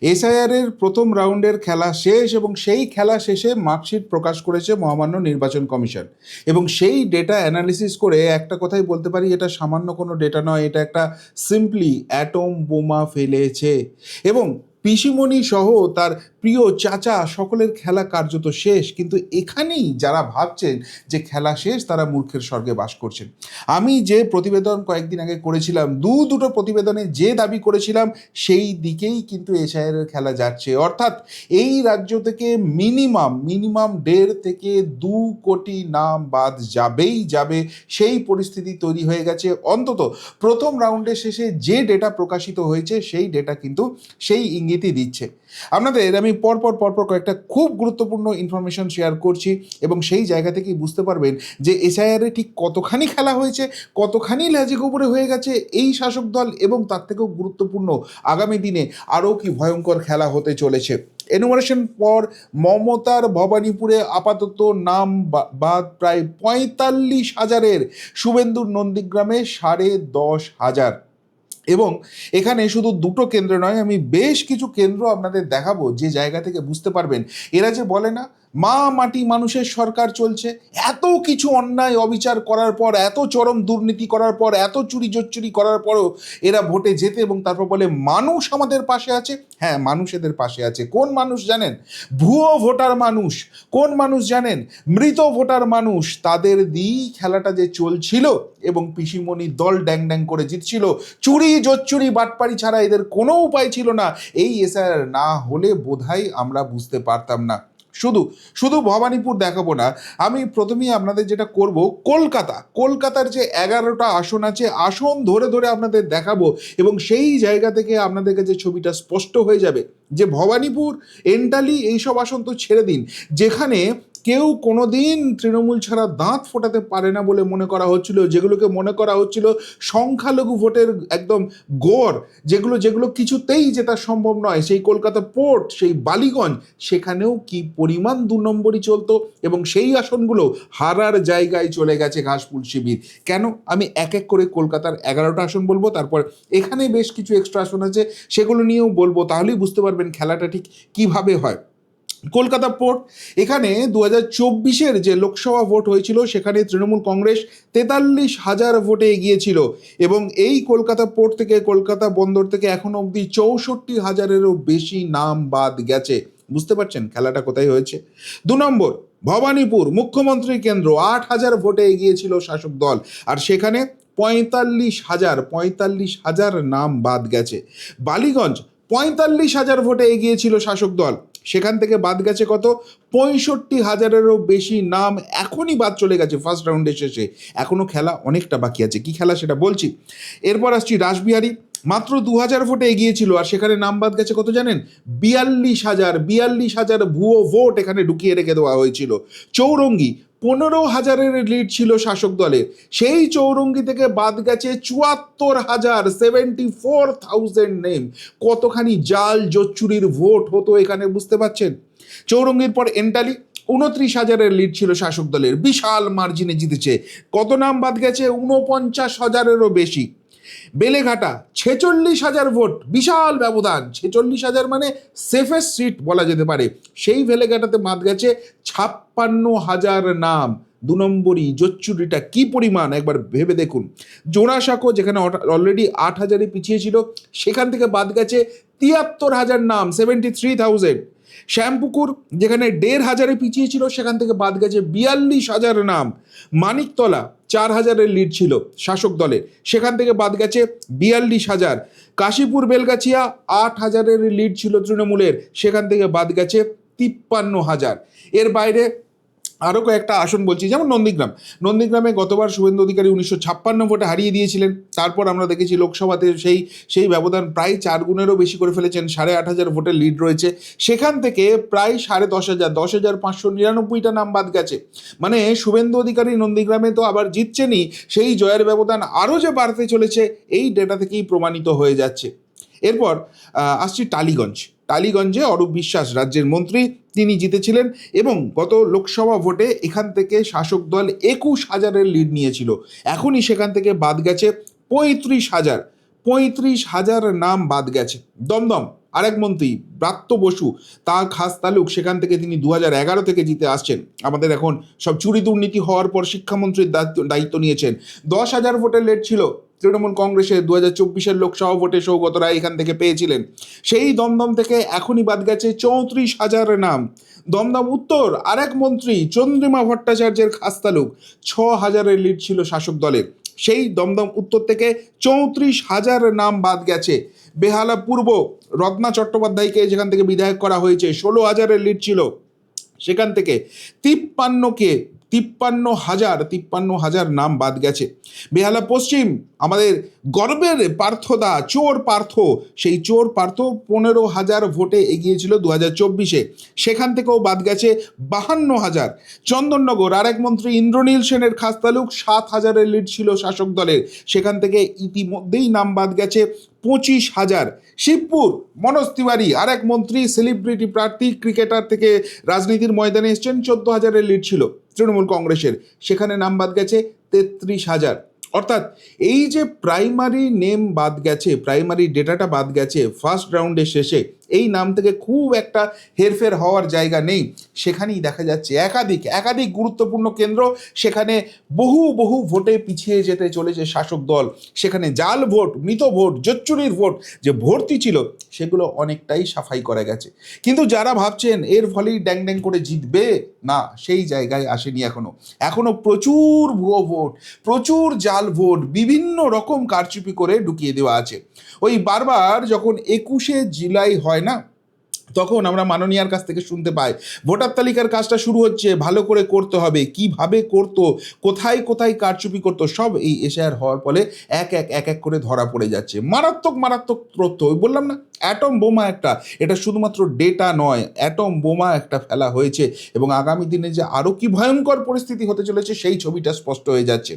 এসআইআরের প্রথম রাউন্ডের খেলা শেষ এবং সেই খেলা শেষে মার্কশিট প্রকাশ করেছে মহামান্য নির্বাচন কমিশন। এবং সেই ডেটা অ্যানালিসিস করে একটা কথাই বলতে পারি, এটা সামান্য কোনো ডেটা নয়, এটা একটা সিম্পলি অ্যাটম বোমা ফেলেছে। এবং পিসিমণি সহ তার প্রিয় চাচা, সকলের খেলা কার্যত শেষ, কিন্তু এখানেই যারা ভাবছেন যে খেলা শেষ, তারা মূর্খের স্বর্গে বাস করছেন। আমি যে প্রতিবেদন কয়েকদিন আগে করেছিলাম, দু দুটো প্রতিবেদনে যে দাবি করেছিলাম, সেই দিকেই কিন্তু এশায়ারের খেলা যাচ্ছে। অর্থাৎ এই রাজ্য থেকে মিনিমাম মিনিমাম দেড় থেকে দু কোটি নাম বাদ যাবেই যাবে, সেই পরিস্থিতি তৈরি হয়ে গেছে। অন্তত প্রথম রাউন্ডের শেষে যে ডেটা প্রকাশিত হয়েছে, সেই ডেটা কিন্তু সেই ইঙ্গিতই দিচ্ছে। আপনাদের আমি পরপর পরপর কয়েকটা খুব গুরুত্বপূর্ণ ইনফরমেশন শেয়ার করছি এবং সেই জায়গা থেকেই বুঝতে পারবেন যে এসআইআরে ঠিক কতখানি খেলা হয়েছে, কতখানি ল্যাজিক উপরে হয়ে গেছে এই শাসক দল এবং তার থেকেও গুরুত্বপূর্ণ আগামী দিনে আরও কি ভয়ঙ্কর খেলা হতে চলেছে। এনুমারেশন পর মমতার ভবানীপুরে আপাতত নাম বাদ প্রায় পঁয়তাল্লিশ হাজারের। শুভেন্দুর নন্দীগ্রামে সাড়ে দশ হাজার। এবং এখানে শুধু দুটো কেন্দ্র নয়, আমি বেশ কিছু কেন্দ্র আপনাদের দেখাবো যে জায়গা থেকে বুঝতে পারবেন। এরা যে বলে না মা মাটি মানুষের সরকার চলছে। এত কিছু অন্যায় অবিচার করার পর, এত চরম দুর্নীতি করার পর, এত চুরি জোচ্চুরি করার পরও এরা ভোটে যেতে এবং তারপর বলে, মানুষ আমাদের পাশে আছে? হ্যাঁ মানুষ এদের পাশে আছে। কোন মানুষ জানেন? ভুয়ো ভোটার মানুষ। কোন মানুষ জানেন? মৃত ভোটার মানুষ। তাদের দিয়েই খেলাটা যে চলছিল এবং পিসিমণির দল ড্যাং ড্যাং করে জিতছিল, চুরি জোচ্চুরি বাটপাড়ি ছাড়া এদের কোনো উপায় ছিল না। এই এসআর না হলে বোধহয় আমরা বুঝতে পারতাম না। শুধু শুধু ভবানীপুর দেখাবো না, আমি প্রথমেই আপনাদের যেটা করব, কলকাতা, কলকাতার যে এগারোটা আসন আছে, আসন ধরে ধরে আপনাদের দেখাবো এবং সেই জায়গা থেকে আপনাদের কাছে ছবিটা স্পষ্ট হয়ে যাবে যে ভবানীপুর, এন্টালি এইসব আসন তো ছেড়ে দিন, যেখানে কেউ কোনোদিন তৃণমূল ছাড়া দাঁত ফোটাতে পারে না বলে মনে করা হচ্ছিল, যেগুলোকে মনে করা হচ্ছিল সংখ্যালঘু ভোটের একদম গড়, যেগুলো যেগুলো কিছুতেই জেতা সম্ভব নয়। সেই কলকাতা পোর্ট, সেই বালিগঞ্জ, সেখানেও কি পরিমাণ দু নম্বরই চলতো এবং সেই আসনগুলো হারার জায়গায় চলে গেছে ঘাসফুল শিবির। কেন? আমি এক এক করে কলকাতার এগারোটা আসন বলব, তারপর এখানে বেশ কিছু এক্সট্রা আসন আছে, সেগুলো নিয়েও বলব। তাহলেই বুঝতে পারবেন খেলাটা ঠিক কীভাবে হয়। কলকাতা পোর্ট। এখানে দু হাজার চব্বিশের যে লোকসভা ভোট হয়েছিল, সেখানে তৃণমূল কংগ্রেস তেতাল্লিশ হাজার ভোটে এগিয়েছিল এবং এই কলকাতা পোর্ট থেকে কলকাতা বন্দর থেকে এখনও অবধি চৌষট্টি হাজারেরও বেশি নাম বাদ গেছে। বুঝতে পারছেন খেলাটা কোথায় হয়েছে? দু নম্বর, ভবানীপুর মুখ্যমন্ত্রী কেন্দ্র, আট হাজার ভোটে এগিয়েছিল শাসক দল আর সেখানে পঁয়তাল্লিশ হাজার পঁয়তাল্লিশ হাজার নাম বাদ গেছে। বালিগঞ্জ, পঁয়তাল্লিশ হাজার ভোটে এগিয়েছিল শাসক দল। সেখান থেকে বাদ গেছে কত? পঁয়ষট্টি হাজারেরও বেশি নাম এখনই বাদ চলে গেছে ফার্স্ট রাউন্ডে শেষে। এখনও খেলা অনেকটা বাকি আছে। কি খেলা সেটা বলছি? এরপর আসছি রাসবিহারী। মাত্র দু হাজার ভোটে এগিয়েছিল, আর সেখানে নাম বাদ গেছে কত জানেন? বিয়াল্লিশ হাজার বিয়াল্লিশ হাজার ভুয়ো ভোট এখানে ঢুকিয়ে রেখে দেওয়া হয়েছিল। চৌরঙ্গি, পনেরো হাজারের লিড ছিল শাসক দলের। সেই চৌরঙ্গি থেকে বাদ গেছে চুয়াত্তর হাজার সেভেন্টি ফোর থাউজেন্ড নেম কতখানি জাল জচ্চুরির ভোট হতো এখানে বুঝতে পারছেন? চৌরঙ্গির পর এন্টালি উনত্রিশ হাজারের লিড ছিল শাসক দলের। বিশাল মার্জিনে জিতেছে। কত নাম বাদ গেছে? উনপঞ্চাশ হাজারেরও বেশি। বেলেঘাটা, ছেচল্লিশ হাজার ভোট, বিশাল ব্যবধান। ছেচল্লিশ হাজার মানে সেফেস্ট সিট বলা যেতে পারে। সেই বেলেঘাটাতে বাদ গেছে ছাপ্পান্ন হাজার নাম। দু নম্বরই জোচ্চুরিটা কি পরিমাণ? একবার ভেবে দেখুন। জোড়াসাঁকো, যেখানে অলরেডি আট হাজারে পিছিয়ে ছিল, সেখান থেকে বাদ গেছে তিয়াত্তর হাজার নাম সেভেন্টি থ্রি থাউজেন্ড শ্যামপুকুর, যেখানে দেড় হাজারে পিছিয়ে ছিল, সেখান থেকে বাদ গেছে বিয়াল্লিশ হাজার নাম। মানিকতলা চার হাজারের লিড ছিল শাসক দলের, সেখান থেকে বাদ গেছে বিয়াল্লিশ হাজার। কাশীপুর, বেলগাছিয়া আট হাজারের লিড ছিল তৃণমূলের, সেখান থেকে বাদ গেছে তিপ্পান্ন হাজার। এর বাইরে আরও কয়েকটা আসন বলছি, যেমন নন্দীগ্রাম। নন্দীগ্রামে গতবার শুভেন্দু অধিকারী উনিশশো ছাপ্পান্ন ভোটে হারিয়ে দিয়েছিলেন। তারপর আমরা দেখেছি লোকসভাতে সেই সেই ব্যবধান প্রায় চার গুণেরও বেশি করে ফেলেছেন, সাড়ে আট হাজার ভোটের লিড রয়েছে। সেখান থেকে প্রায় সাড়ে দশ হাজার দশ হাজার পাঁচশো নিরানব্বইটা নাম বাদ গেছে। মানে শুভেন্দু অধিকারী নন্দীগ্রামে তো আবার জিতছেনই, সেই জয়ের ব্যবধান আরও যে বাড়তে চলেছে, এই ডেটা থেকেই প্রমাণিত হয়ে যাচ্ছে। এরপর আসছি টালিগঞ্জ। টালিগঞ্জে অরূপ বিশ্বাস, রাজ্যের মন্ত্রী তিনি জিতেছিলেন এবং গত লোকসভা ভোটে এখান থেকে শাসক দল একুশ হাজারের লিড নিয়েছিল। এখনই সেখান থেকে বাদ গেছে পঁয়ত্রিশ হাজার। পঁয়ত্রিশ হাজার নাম বাদ গেছে। দমদম, আরেক মন্ত্রী, ব্রাত্য বসু, তার খাস তালুক সেখান থেকে তিনি দু এগারো থেকে জিতে আসছেন। আমাদের এখন সব চুরি দুর্নীতি হওয়ার পর শিক্ষামন্ত্রীর দায়িত্ব নিয়েছেন। দশ হাজার ভোটের লেট ছিল। তৃণমূল কংগ্রেসে দু হাজার চব্বিশের লোকসভা ভোটে সৌগত রায় এখান থেকে পেয়েছিলেন। সেই দমদম থেকে এখনই বাদ গেছে চৌত্রিশ হাজার নাম। দমদম উত্তর, আরেক মন্ত্রী চন্দ্রিমা ভট্টাচার্যের খাস্তালুক, ছ হাজারের লিড ছিল শাসক দলের। সেই দমদম উত্তর থেকে চৌত্রিশ হাজার নাম বাদ গেছে। বেহালা পূর্ব, রত্না চট্টোপাধ্যায়কে যেখান থেকে বিধায়ক করা হয়েছে, ষোলো হাজারের লিড ছিল। সেখান থেকে তিপ্পান্নকে তিপ্পান্ন হাজার তিপ্পান্ন হাজার নাম বাদ গেছে। বেহালা পশ্চিম, আমাদের গর্বের পার্থদা, চোর পার্থ। সেই চোর পার্থ পনেরো হাজার ভোটে এগিয়েছিল দু হাজার চব্বিশে। সেখান থেকেও বাদ গেছে বাহান্ন হাজার। চন্দননগর, আরেক মন্ত্রী ইন্দ্রনীল সেনের খাস তালুক, সাত হাজারের লিড ছিল শাসক দলের। সেখান থেকে ইতিমধ্যেই নাম বাদ গেছে পঁচিশ হাজার। শিবপুর, মনোজ তিওয়ারি, আরেক মন্ত্রী সেলিব্রিটি প্রার্থী ক্রিকেটার থেকে রাজনীতির ময়দানে এসছেন, চোদ্দ হাজারের লিড ছিল। তৃণমূল কংগ্রেসের। সেখানে নাম বাদ গেছে তেত্রিশ হাজার। অর্থাৎ এই যে প্রাইমারি নেম বাদ গেছে, প্রাইমারি ডেটাটা বাদ গেছে, ফার্স্ট রাউন্ডের শেষে, এই নাম থেকে খুব একটা হেরফের হওয়ার জায়গা নেই। সেখানেই দেখা যাচ্ছে একাধিক একাধিক গুরুত্বপূর্ণ কেন্দ্র সেখানে বহু বহু ভোটে পিছিয়ে যেতে চলেছে শাসক দল। সেখানে জাল ভোট, মৃত ভোট, জোচ্চুরির ভোট যে ভর্তি ছিল সেগুলো অনেকটাই সাফাই করা গেছে। কিন্তু যারা ভাবছেন এর ফলেই ড্যাং ড্যাং করে জিতবে, না, সেই জায়গায় আসেনি এখনও। এখনও প্রচুর ভুয়ো ভোট, প্রচুর জাল ভোট, বিভিন্ন রকম কারচুপি করে ঢুকিয়ে দেওয়া আছে। ওই বারবার যখন একুশে জুলাই হয় না তখন আমরা মাননীয়ার কাছ থেকে শুনতে পাই। ভোটার তালিকার কাজটা শুরু হচ্ছে, ভালো করে করতে হবে। কীভাবে করতো, কোথায় কোথায় কারচুপি করতো, সব এই এশায়ার হওয়ার ফলে এক এক এক এক করে ধরা পড়ে যাচ্ছে। মারাত্মক মারাত্মক তথ্য, ওই বললাম না অ্যাটম বোমা একটা, এটা শুধুমাত্র ডেটা নয় অ্যাটম বোমা একটা ফেলা হয়েছে এবং আগামী দিনে যে আরও কি ভয়ঙ্কর পরিস্থিতি হতে চলেছে, সেই ছবিটা স্পষ্ট হয়ে যাচ্ছে।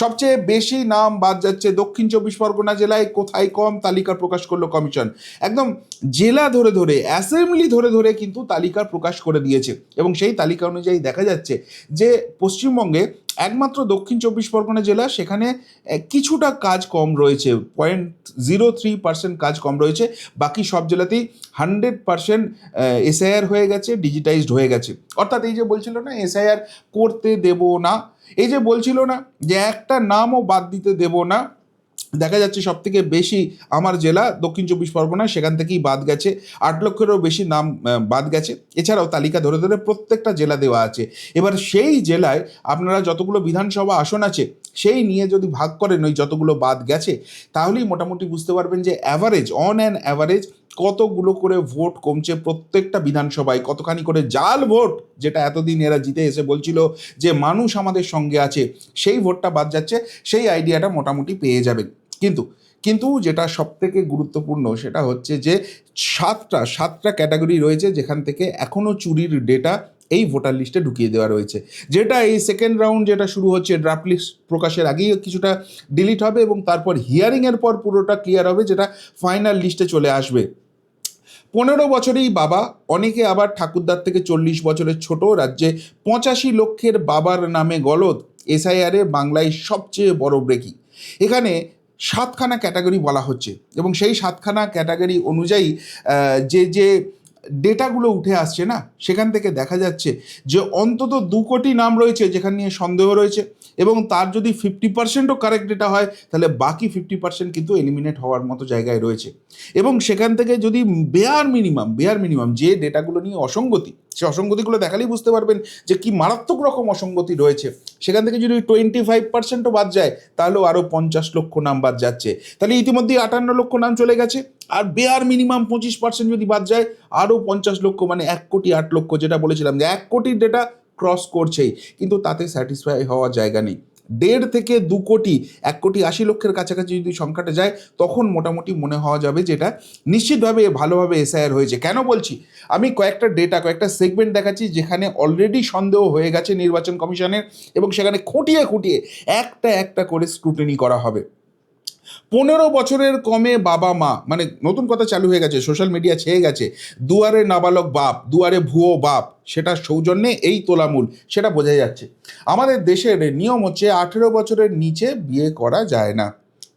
সবচেয়ে বেশি নাম বাদ যাচ্ছে দক্ষিণ চব্বিশ পরগনা জেলায়, কোথায় কম তালিকা প্রকাশ করল কমিশন? একদম জেলা ধরে ধরে অ্যাসেম্বলি ধরে ধরে কিন্তু তালিকা প্রকাশ করে দিয়েছে এবং সেই তালিকা অনুযায়ী দেখা যাচ্ছে যে পশ্চিমবঙ্গে একমাত্র দক্ষিণ চব্বিশ পরগনা জেলা, সেখানে কিছুটা কাজ কম রয়েছে পয়েন্ট জিরো থ্রি পার্সেন্ট কাজ কম রয়েছে। বাকি সব জেলাতেই হান্ড্রেড পার্সেন্ট এসআইআর হয়ে গেছে ডিজিটাইজড হয়ে গেছে। অর্থাৎ এই যে বলছিল না এসআইআর করতে দেব না, এই যে বলছিল না যে একটা নামও বাদ দিতে দেব না দেখা যাচ্ছে সব থেকে বেশি আমার জেলা দক্ষিণ চব্বিশ পরগনা সেখান থেকেই বাদ গেছে। আট লক্ষেরও বেশি নাম বাদ গেছে। এছাড়াও তালিকা ধরে ধরে প্রত্যেকটা জেলা দেওয়া আছে। এবার সেই জেলায় আপনারা যতগুলো বিধানসভা আসন আছে, সেই নিয়ে যদি ভাগ করেন ওই যতগুলো বাদ গেছে, তাহলেই মোটামুটি বুঝতে পারবেন যে অ্যাভারেজ অন অ্যান অ্যাভারেজ কতগুলো করে ভোট কমছে প্রত্যেকটা বিধানসভায়, কতখানি করে জাল ভোট যেটা এতদিন এরা জিতে এসে বলছিল যে মানুষ আমাদের সঙ্গে আছে, সেই ভোটটা বাদ যাচ্ছে, সেই আইডিয়াটা মোটামুটি পেয়ে যাবেন। কিন্তু কিন্তু যেটা সব থেকে গুরুত্বপূর্ণ সেটা হচ্ছে যে সাতটা সাতটা ক্যাটাগরি রয়েছে যেখান থেকে এখনও চুরির ডেটা এই ভোটার লিস্টে ঢুকিয়ে দেওয়া রয়েছে। যেটা এই সেকেন্ড রাউন্ড যেটা শুরু হচ্ছে ড্রাফট লিস্ট প্রকাশের আগেই কিছুটা ডিলিট হবে এবং তারপর হিয়ারিংয়ের পর পুরোটা ক্লিয়ার হবে যেটা ফাইনাল লিস্টে চলে আসবে। পনেরো বছরেই বাবা, অনেকে আবার ঠাকুরদার থেকে চল্লিশ বছরের ছোট, রাজ্যে পঁচাশি লক্ষের বাবার নামে গলদ এসআইআরে বাংলায় সবচেয়ে বড় ব্রেকিং। এখানে সাতখানা ক্যাটাগরি বলা হচ্ছে এবং সেই সাতখানা ক্যাটাগরি অনুযায়ী যে যে ডেটাগুলো উঠে আসছে না, সেখান থেকে দেখা যাচ্ছে যে অন্তত দু কোটি নাম রয়েছে যেখান নিয়ে সন্দেহ রয়েছে। এবং তার যদি ফিফটি পার্সেন্টও কারেক্ট ডেটা হয়, তাহলে বাকি ফিফটি পার্সেন্ট কিন্তু এলিমিনেট হওয়ার মতো জায়গায় রয়েছে। এবং সেখান থেকে যদি বেয়ার মিনিমাম বেয়ার মিনিমাম যে ডেটাগুলো নিয়ে অসঙ্গতি, সে অসঙ্গতিগুলো দেখালেই বুঝতে পারবেন যে কি মারাত্মক রকম অসঙ্গতি রয়েছে। সেখান থেকে যদি টোয়েন্টি ফাইভ পার্সেন্টও বাদ যায়, তাহলেও আরও পঞ্চাশ লক্ষ নাম বাদ যাচ্ছে। তাহলে ইতিমধ্যেই আটান্ন লক্ষ নাম চলে গেছে। আর বেয়ার মিনিমাম পঁচিশ পার্সেন্ট যদি বাদ যায় আরও পঞ্চাশ লক্ষ মানে এক কোটি আট লক্ষ, যেটা বলেছিলাম যে এক কোটির ডেটা ক্রস করছেই, কিন্তু তাতে স্যাটিসফাই হওয়ার জায়গা নেই। দেড় থেকে দু কোটি, এক কোটি আশি লক্ষের কাছাকাছি যদি সংখ্যাটা যায়, তখন মোটামুটি মনে হওয়া যাবে যেটা নিশ্চিতভাবে ভালোভাবে এসআইআর হয়েছে। কেন বলছি? আমি কয়েকটা ডেটা কয়েকটা সেগমেন্ট দেখাচ্ছি যেখানে অলরেডি সন্দেহ হয়ে গেছে নির্বাচন কমিশনের এবং সেখানে খুঁটিয়ে খুঁটিয়ে একটা একটা করে স্ক্রুটিনি করা হবে। পনেরো বছরের কমে বাবা মা মানে নতুন কথা চালু হয়ে গেছে সোশ্যাল মিডিয়া ছেয়ে গেছে, দুয়ারে নাবালক বাপ, দুয়ারে ভুয়ো বাপ, সেটা সৌজন্যে এই তোলামূল, সেটা বোঝা যাচ্ছে। আমাদের দেশের নিয়ম হচ্ছে আঠেরো বছরের নিচে বিয়ে করা যায় না।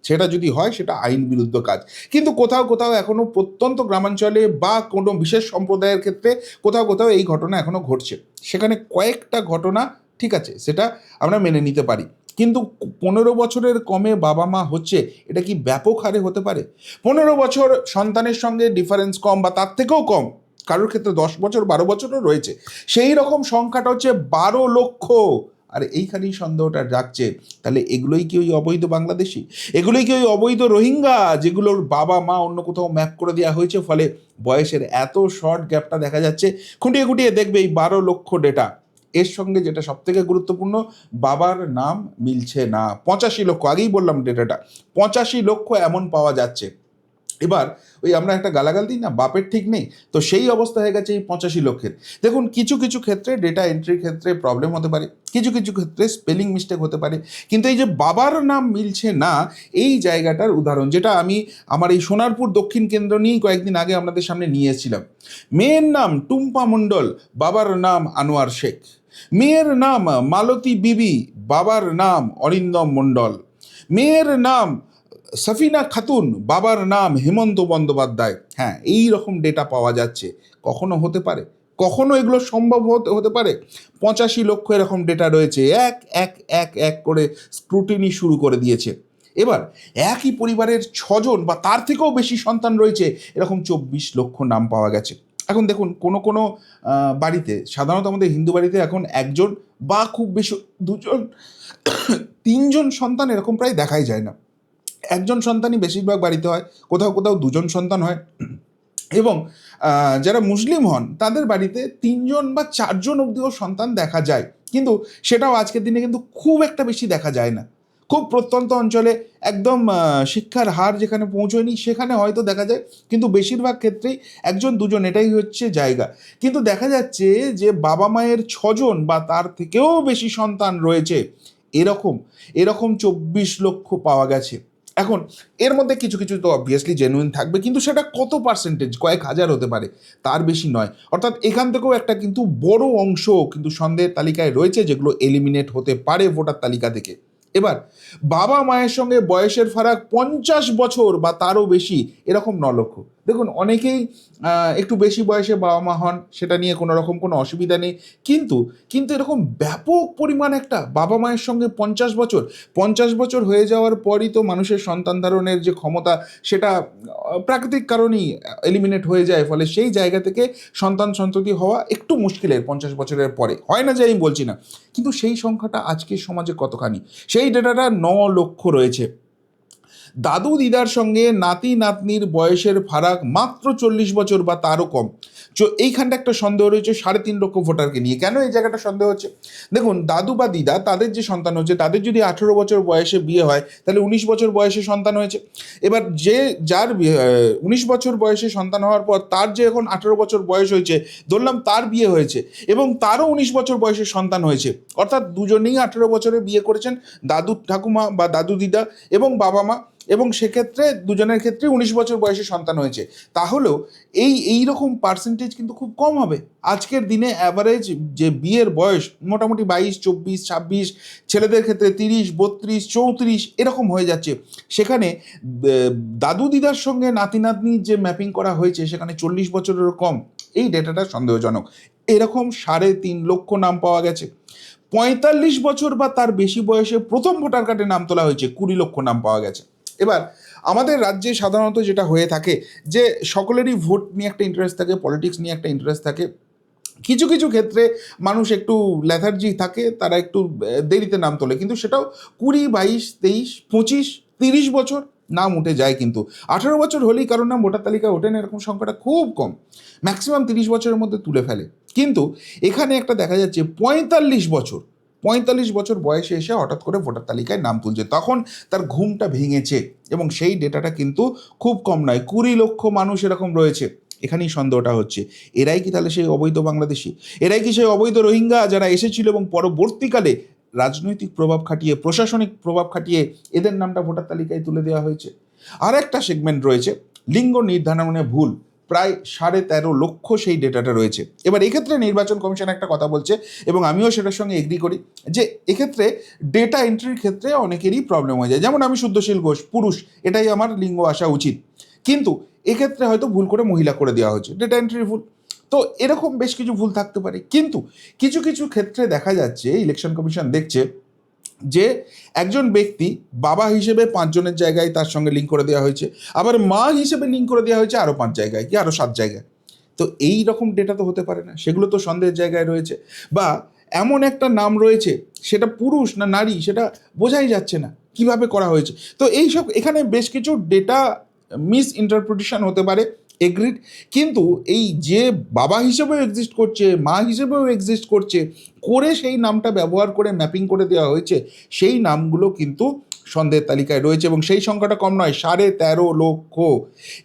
সেটা যদি হয়, সেটা আইন বিরুদ্ধ কাজ। কিন্তু কোথাও কোথাও এখনও প্রত্যন্ত গ্রামাঞ্চলে বা কোনো বিশেষ সম্প্রদায়ের ক্ষেত্রে কোথাও কোথাও এই ঘটনা এখনও ঘটছে। সেখানে কয়েকটা ঘটনা ঠিক আছে, সেটা আমরা মেনে নিতে পারি। কিন্তু পনেরো বছরের কমে বাবা মা হচ্ছে, এটা কি ব্যাপক হারে হতে পারে? পনেরো বছর সন্তানের সঙ্গে ডিফারেন্স কম বা তার থেকেও কম, কারোর ক্ষেত্রে দশ বছর, বারো বছরও রয়েছে, সেই রকম সংখ্যাটা হচ্ছে বারো লক্ষ। আর এইখানেই সন্দেহটা যাচ্ছে তাহলে এগুলোই কি ওই অবৈধ বাংলাদেশি? এগুলোই কি ওই অবৈধ রোহিঙ্গা, যেগুলোর বাবা মা অন্য কোথাও ম্যাপ করে দেওয়া হয়েছে, ফলে বয়সের এত শর্ট গ্যাপটা দেখা যাচ্ছে, খুঁটিয়ে খুঁটিয়ে দেখবে এই বারো লক্ষ ডেটা এর সঙ্গে যেটা সব থেকে গুরুত্বপূর্ণ, বাবার নাম মিলছে না। পঁচাশি লক্ষ, আগেই বললাম ডেটাটা, পঁচাশি লক্ষ এমন পাওয়া যাচ্ছে। এবার ওই আমরা একটা গালাগাল দিই না, বাপের ঠিক নেই, তো সেই অবস্থা হয়ে গেছে এই পঁচাশি লক্ষের। দেখুন, কিছু কিছু ক্ষেত্রে ডেটা এন্ট্রির ক্ষেত্রে প্রবলেম হতে পারে, কিছু কিছু ক্ষেত্রে স্পেলিং মিস্টেক হতে পারে, কিন্তু এই যে বাবার নাম মিলছে না, এই জায়গাটার উদাহরণ, যেটা আমি আমার এই সোনারপুর দক্ষিণ কেন্দ্র নিয়েই কয়েকদিন আগে আপনাদের সামনে নিয়ে এসেছিলাম। মেয়ের নাম টুম্পা মণ্ডল, বাবার নাম আনোয়ার শেখ। মেয়ের নাম মালতী বিবি, বাবার নাম অরিন্দম মণ্ডল। মেয়ের নাম সফিনা খাতুন, বাবার নাম হেমন্ত বন্দ্যোপাধ্যায়। হ্যাঁ এই রকম ডেটা পাওয়া যাচ্ছে। কখনো হতে পারে? কখনো এগুলো সম্ভব হতে হতে পারে? পঁচাশি লক্ষ এরকম ডেটা রয়েছে। এক এক এক এক করে স্ক্রুটিনি শুরু করে দিয়েছে। এবার একই পরিবারের ছজন বা তার থেকেও বেশি সন্তান রয়েছে, এরকম চব্বিশ লক্ষ নাম পাওয়া গেছে। এখন দেখুন, কোনো কোনো বাড়িতে, সাধারণত আমাদের হিন্দু বাড়িতে এখন একজন বা খুব বেশি, দুজন, তিনজন সন্তান এরকম প্রায় দেখাই যায় না। একজন সন্তানই বেশিরভাগ বাড়িতে হয়, কোথাও কোথাও দুজন সন্তান হয়। এবং যারা মুসলিম হন, তাদের বাড়িতে তিনজন বা চারজন অবধিও সন্তান দেখা যায়। কিন্তু সেটাও আজকের দিনে কিন্তু খুব একটা বেশি দেখা যায় না। খুব প্রত্যন্ত অঞ্চলে একদম শিক্ষার হার যেখানে পৌঁছয়নি, সেখানে হয়তো দেখা যায়, কিন্তু বেশিরভাগ ক্ষেত্রেই একজন, দুজন, এটাই হচ্ছে জায়গা। কিন্তু দেখা যাচ্ছে যে বাবা মায়ের ছজন বা তার থেকেও বেশি সন্তান রয়েছে, এরকম এরকম চব্বিশ লক্ষ পাওয়া গেছে। এখন, এর মধ্যে কিছু কিছু তো অবভিয়াসলি জেনুইন থাকবে, কিন্তু সেটা কত পার্সেন্টেজ কয়েক হাজার হতে পারে, তার বেশি নয়। অর্থাৎ এখান থেকেও একটা কিন্তু বড় অংশ কিন্তু সন্দেহের তালিকায় রয়েছে, যেগুলো এলিমিনেট হতে পারে ভোটার তালিকা থেকে। এবার বাবা মায়ের সঙ্গে বয়সের ফারাক পঞ্চাশ বছর বা তারও বেশি এরকম ন লক্ষ দেখুন, অনেকেই একটু বেশি বয়সে বাবা মা হন, সেটা নিয়ে কোনো রকম কোনো অসুবিধা নেই। কিন্তু কিন্তু এরকম ব্যাপক পরিমাণ একটা বাবা মায়ের সঙ্গে পঞ্চাশ বছর পঞ্চাশ বছর হয়ে যাওয়ার পরই তো মানুষের সন্তান ধারণের যে ক্ষমতা, সেটা প্রাকৃতিক কারণেই এলিমিনেট হয়ে যায়। ফলে সেই জায়গা থেকে সন্তান সন্ততি হওয়া একটু মুশকিলের পঞ্চাশ বছরের পরে। হয় না যে আমি বলছি না। কিন্তু সেই সংখ্যাটা আজকের সমাজে কতখানি? সেই ডেটাটা ন লক্ষ রয়েছে। দাদু দিদার সঙ্গে নাতি নাতনির বয়সের ফারাক মাত্র চল্লিশ বছর বা তারও কম। এইখানটা একটা সন্দেহ রয়েছে, সাড়ে তিন লক্ষ ভোটারকে নিয়ে। কেন এই জায়গাটা সন্দেহ হচ্ছে? দেখুন, দাদু বা দিদা, তাদের যে সন্তান হচ্ছে, তাদের যদি আঠেরো বছর বয়সে বিয়ে হয়, তাহলে উনিশ বছর বয়সে সন্তান হয়েছে। এবার যে যার উনিশ বছর বয়সে সন্তান হওয়ার পর তার যে এখন আঠেরো বছর বয়স হয়েছে, ধরলাম তার বিয়ে হয়েছে এবং তারও উনিশ বছর বয়সে সন্তান হয়েছে, অর্থাৎ দুজনেই আঠেরো বছরে বিয়ে করেছেন দাদু ঠাকুমা বা দাদু দিদা এবং বাবা মা। এবং সেক্ষেত্রে দুজনের ক্ষেত্রে উনিশ বছর বয়সে সন্তান হয়েছে। তাহলেও এই এই রকম পার্সেন্টেজ কিন্তু খুব কম হবে। আজকের দিনে অ্যাভারেজ যে বিয়ের বয়স মোটামুটি বাইশ, চব্বিশ, ছাব্বিশ, ছেলেদের ক্ষেত্রে তিরিশ, বত্রিশ, চৌত্রিশ এরকম হয়ে যাচ্ছে। সেখানে দাদু দিদার সঙ্গে নাতি নাতনির যে ম্যাপিং করা হয়েছে, সেখানে চল্লিশ বছরেরও কম। এই ডেটাটা সন্দেহজনক। এরকম সাড়ে তিন লক্ষ নাম পাওয়া গেছে। পঁয়তাল্লিশ বছর বা তার বেশি বয়সে প্রথম ভোটার কার্ডে নাম তোলা হয়েছে, কুড়ি লক্ষ নাম পাওয়া গেছে। এবার, আমাদের রাজ্যে সাধারণত যেটা হয়ে থাকে যে সকলেরই ভোট নিয়ে একটা ইন্টারেস্ট থাকে পলিটিক্স নিয়ে একটা ইন্টারেস্ট থাকে। কিছু কিছু ক্ষেত্রে মানুষ একটু লেথার্জি থাকে, তারা একটু দেরিতে নাম তোলে। কিন্তু সেটাও কুড়ি, বাইশ, তেইশ, পঁচিশ, তিরিশ বছর নাম উঠে যায় কিন্তু। আঠারো বছর হলেই কারোর নাম ভোটার তালিকায় ওঠে না, এরকম সংখ্যাটা খুব কম। ম্যাক্সিমাম তিরিশ বছরের মধ্যে তুলে ফেলে। কিন্তু এখানে একটা দেখা যাচ্ছে পঁয়তাল্লিশ বছর পঁয়তাল্লিশ বছর বয়সে এসে হঠাৎ করে ভোটার তালিকায় নাম তুলছে। তখন তার ঘুমটা ভেঙেছে এবং সেই ডেটাটা কিন্তু খুব কম নয়, কুড়ি লক্ষ মানুষ এরকম রয়েছে। এখানেই সন্দেহটা হচ্ছে। এরাই কি তাহলে সেই অবৈধ বাংলাদেশি? এরাই কি সেই অবৈধ রোহিঙ্গা যারা এসেছিল এবং পরবর্তীকালে রাজনৈতিক প্রভাব খাটিয়ে, প্রশাসনিক প্রভাব খাটিয়ে এদের নামটা ভোটার তালিকায় তুলে দেওয়া হয়েছে? আর একটা সেগমেন্ট রয়েছে, লিঙ্গ নির্ধারণে ভুল। প্রায় সাড়ে তেরো লক্ষ সেই ডেটাটা রয়েছে। এবার এক্ষেত্রে নির্বাচন কমিশন একটা কথা বলছে এবং আমিও সেটার সঙ্গে এগ্রি করি যে এক্ষেত্রে ডেটা এন্ট্রির ক্ষেত্রে অনেকেরই প্রবলেম হয়ে যায়। যেমন আমি শুদ্ধশীল ঘোষ, পুরুষ, এটাই আমার লিঙ্গ আসা উচিত। কিন্তু এক্ষেত্রে হয়তো ভুল করে মহিলা করে দেওয়া হয়েছে ডেটা এন্ট্রির ভুল। তো এরকম বেশ কিছু ভুল থাকতে পারে। কিন্তু কিছু কিছু ক্ষেত্রে দেখা যাচ্ছে ইলেকশন কমিশন দেখছে যে একজন ব্যক্তি বাবা হিসেবে পাঁচজনের জায়গায় তার সঙ্গে লিঙ্ক করে দেওয়া হয়েছে, আবার মা হিসেবে লিঙ্ক করে দেওয়া হয়েছে আরও পাঁচ জায়গায় কি আরও সাত জায়গায়। তো এই রকম ডেটা তো হতে পারে না, সেগুলো তো সন্দেহের জায়গায় রয়েছে। বা এমন একটা নাম রয়েছে, সেটা পুরুষ না নারী, সেটা বোঝাই যাচ্ছে না কীভাবে করা হয়েছে। তো এই সব এখানে বেশ কিছু ডেটা মিস ইন্টারপ্রিটেশন হতে পারে এগ্রিড। কিন্তু এই যে বাবা হিসেবেও এক্সিস্ট করছে, মা হিসেবেও এক্সিস্ট করছে, করে সেই নামটা ব্যবহার করে ম্যাপিং করে দেওয়া হয়েছে, সেই নামগুলো কিন্তু সন্দেহের তালিকায় রয়েছে এবং সেই সংখ্যাটা কম নয়, সাড়ে তেরো লক্ষ।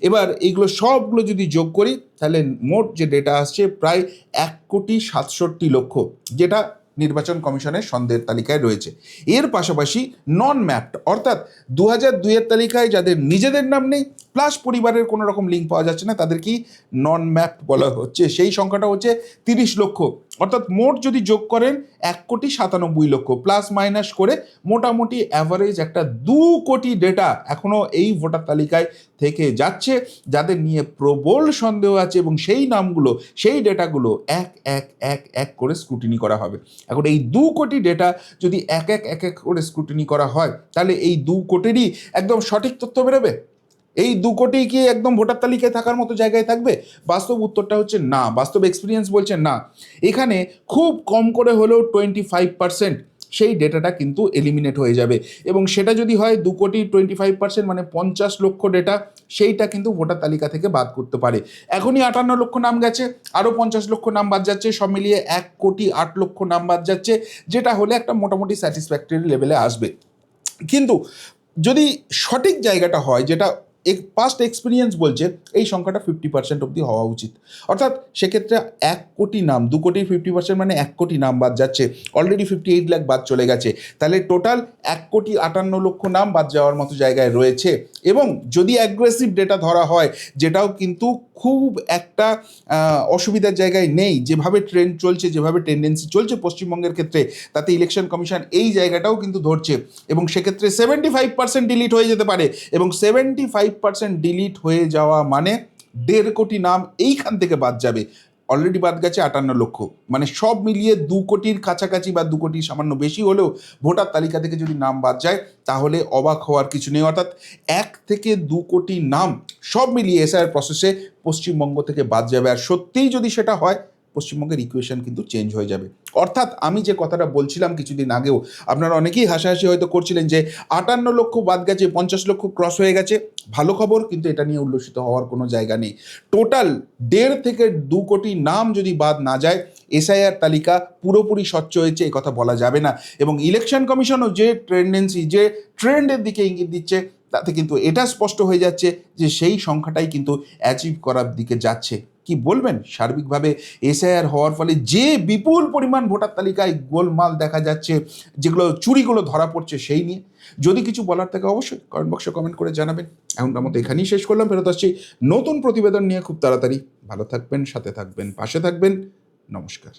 এবার এইগুলো সবগুলো যদি যোগ করি, তাহলে মোট যে ডেটা আসছে, প্রায় এক কোটি সাতষট্টি লক্ষ, যেটা নির্বাচন কমিশনের সন্দেহের তালিকায় রয়েছে। এর পাশাপাশি নন ম্যাপড অর্থাৎ দু হাজার দুইয়ের তালিকায় যাদের নিজেদের নাম নেই প্লাস পরিবারের কোনো রকম লিঙ্ক পাওয়া যাচ্ছে না, তাদের কি নন ম্যাপড বলা হচ্ছে? সেই সংখ্যাটা হচ্ছে তিরিশ লক্ষ। অর্থাৎ মোট যদি যোগ করেন এক কোটি সাতানব্বই লক্ষ প্লাস মাইনাস করে মোটামুটি অ্যাভারেজ একটা দু কোটি ডেটা এখনও এই ভোটার তালিকায় থেকে যাচ্ছে, যাদের নিয়ে প্রবল সন্দেহ আছে এবং সেই নামগুলো, সেই ডেটাগুলো এক এক এক এক করে স্ক্রুটিনি করা হবে। এখন এই দু কোটি ডেটা যদি এক এক এক এক করে স্ক্রুটিনি করা হয়, তাহলে এই দু কোটিরই একদম সঠিক তথ্য বেরোবে? এই দু কোটি কি একদম ভোটার তালিকায় থাকার মতো জায়গায় থাকবে? বাস্তব উত্তরটা হচ্ছে না। বাস্তব এক্সপিরিয়েন্স বলছে না। এখানে খুব কম করে হলেও টোয়েন্টি ফাইভ পার্সেন্ট সেই ডেটাটা কিন্তু এলিমিনেট হয়ে যাবে। এবং সেটা যদি হয় দু কোটি টোয়েন্টি ফাইভ পার্সেন্ট মানে পঞ্চাশ লক্ষ ডেটা সেইটা কিন্তু ভোটার তালিকা থেকে বাদ করতে পারে। এখনই আটান্ন লক্ষ নাম গেছে আরও পঞ্চাশ লক্ষ নাম বাদ যাচ্ছে, সব মিলিয়ে এক কোটি আট লক্ষ নাম বাদ যাচ্ছে, যেটা হলে একটা মোটামুটি স্যাটিসফ্যাক্টরি লেভেলে আসবে। কিন্তু যদি সঠিক জায়গাটা হয়, যেটা পাস্ট এক্সপিরিয়েন্স বলছে, এই সংখ্যাটা ফিফটি পার্সেন্ট অবধি হওয়া উচিত। অর্থাৎ সেক্ষেত্রে এক কোটি নাম, দু কোটির ফিফটি পার্সেন্ট মানে এক কোটি নাম বাদ যাচ্ছে। অলরেডি ফিফটি এইট লাখ বাদ চলে গেছে। তাহলে টোটাল এক কোটি আটান্ন লক্ষ নাম বাদ যাওয়ার মতো জায়গায় রয়েছে। এবং যদি অ্যাগ্রেসিভ ডেটা ধরা হয়, যেটাও কিন্তু খুব একটা অসুবিধার জায়গায় নেই। যেভাবে ট্রেন্ড চলছে, যেভাবে টেন্ডেন্সি চলছে পশ্চিমবঙ্গের ক্ষেত্রে, তাতে ইলেকশন কমিশন এই জায়গাটাও কিন্তু ধরছে। এবং সেক্ষেত্রে সেভেন্টি ফাইভ পার্সেন্ট ডিলিট হয়ে যেতে পারে। এবং সেভেন্টি ফাইভ পার্সেন্ট ডিলিট হয়ে যাওয়া মানে দেড় কোটি নাম এইখান থেকে বাদ যাবে। অলরেডি বাদ গেছে আটান্ন লক্ষ। মানে সব মিলিয়ে দু কোটির কাছাকাছি বা দু কোটির সামান্য বেশি হলেও ভোটার তালিকা থেকে যদি নাম বাদ যায়, তাহলে অবাক হওয়ার কিছু নেই। অর্থাৎ এক থেকে দু কোটি নাম সব মিলিয়ে এসআইয়ের প্রসেসে পশ্চিমবঙ্গ থেকে বাদ যাবে। আর সত্যিই যদি সেটা হয় পশ্চিমবঙ্গের ইকুয়েশন কিন্তু চেঞ্জ হয়ে যাবে। অর্থাৎ আমি যে কথাটা বলছিলাম কিছুদিন আগেও, আপনারা অনেকেই হাসাহাসি হয়তো করছিলেন যে, আটান্ন লক্ষ বাদ গেছে, পঞ্চাশ লক্ষ ক্রস হয়ে গেছে। ভালো খবর, কিন্তু এটা নিয়ে উল্লসিত হওয়ার কোনো জায়গা নেই। টোটাল দেড় থেকে দু কোটি নাম যদি বাদ না যায় এসআইআর তালিকা পুরোপুরি স্বচ্ছ হয়েছে এই কথা বলা যাবে না। এবং ইলেকশন কমিশনও যে ট্রেন্ডেন্সি যে ট্রেন্ডের দিকে ইঙ্গিত দিচ্ছে, তাতে কিন্তু এটা স্পষ্ট হয়ে যাচ্ছে যে সেই সংখ্যাটাই কিন্তু অ্যাচিভ করার দিকে যাচ্ছে। কি বলবেন? সার্বিকভাবে এসআইআর হওয়ার ফলে যে বিপুল পরিমাণ ভোটার তালিকায় গোলমাল দেখা যাচ্ছে, যেগুলো চুরিগুলো ধরা পড়ছে সেই নিয়ে, যদি কিছু বলার থাকে অবশ্যই কমেন্ট বক্সে কমেন্ট করে জানাবেন। এখনকার মতো এখানেই শেষ করলাম, ফেরত আসছি নতুন প্রতিবেদন নিয়ে খুব তাড়াতাড়ি। ভালো থাকবেন, সাথে থাকবেন, পাশে থাকবেন। নমস্কার।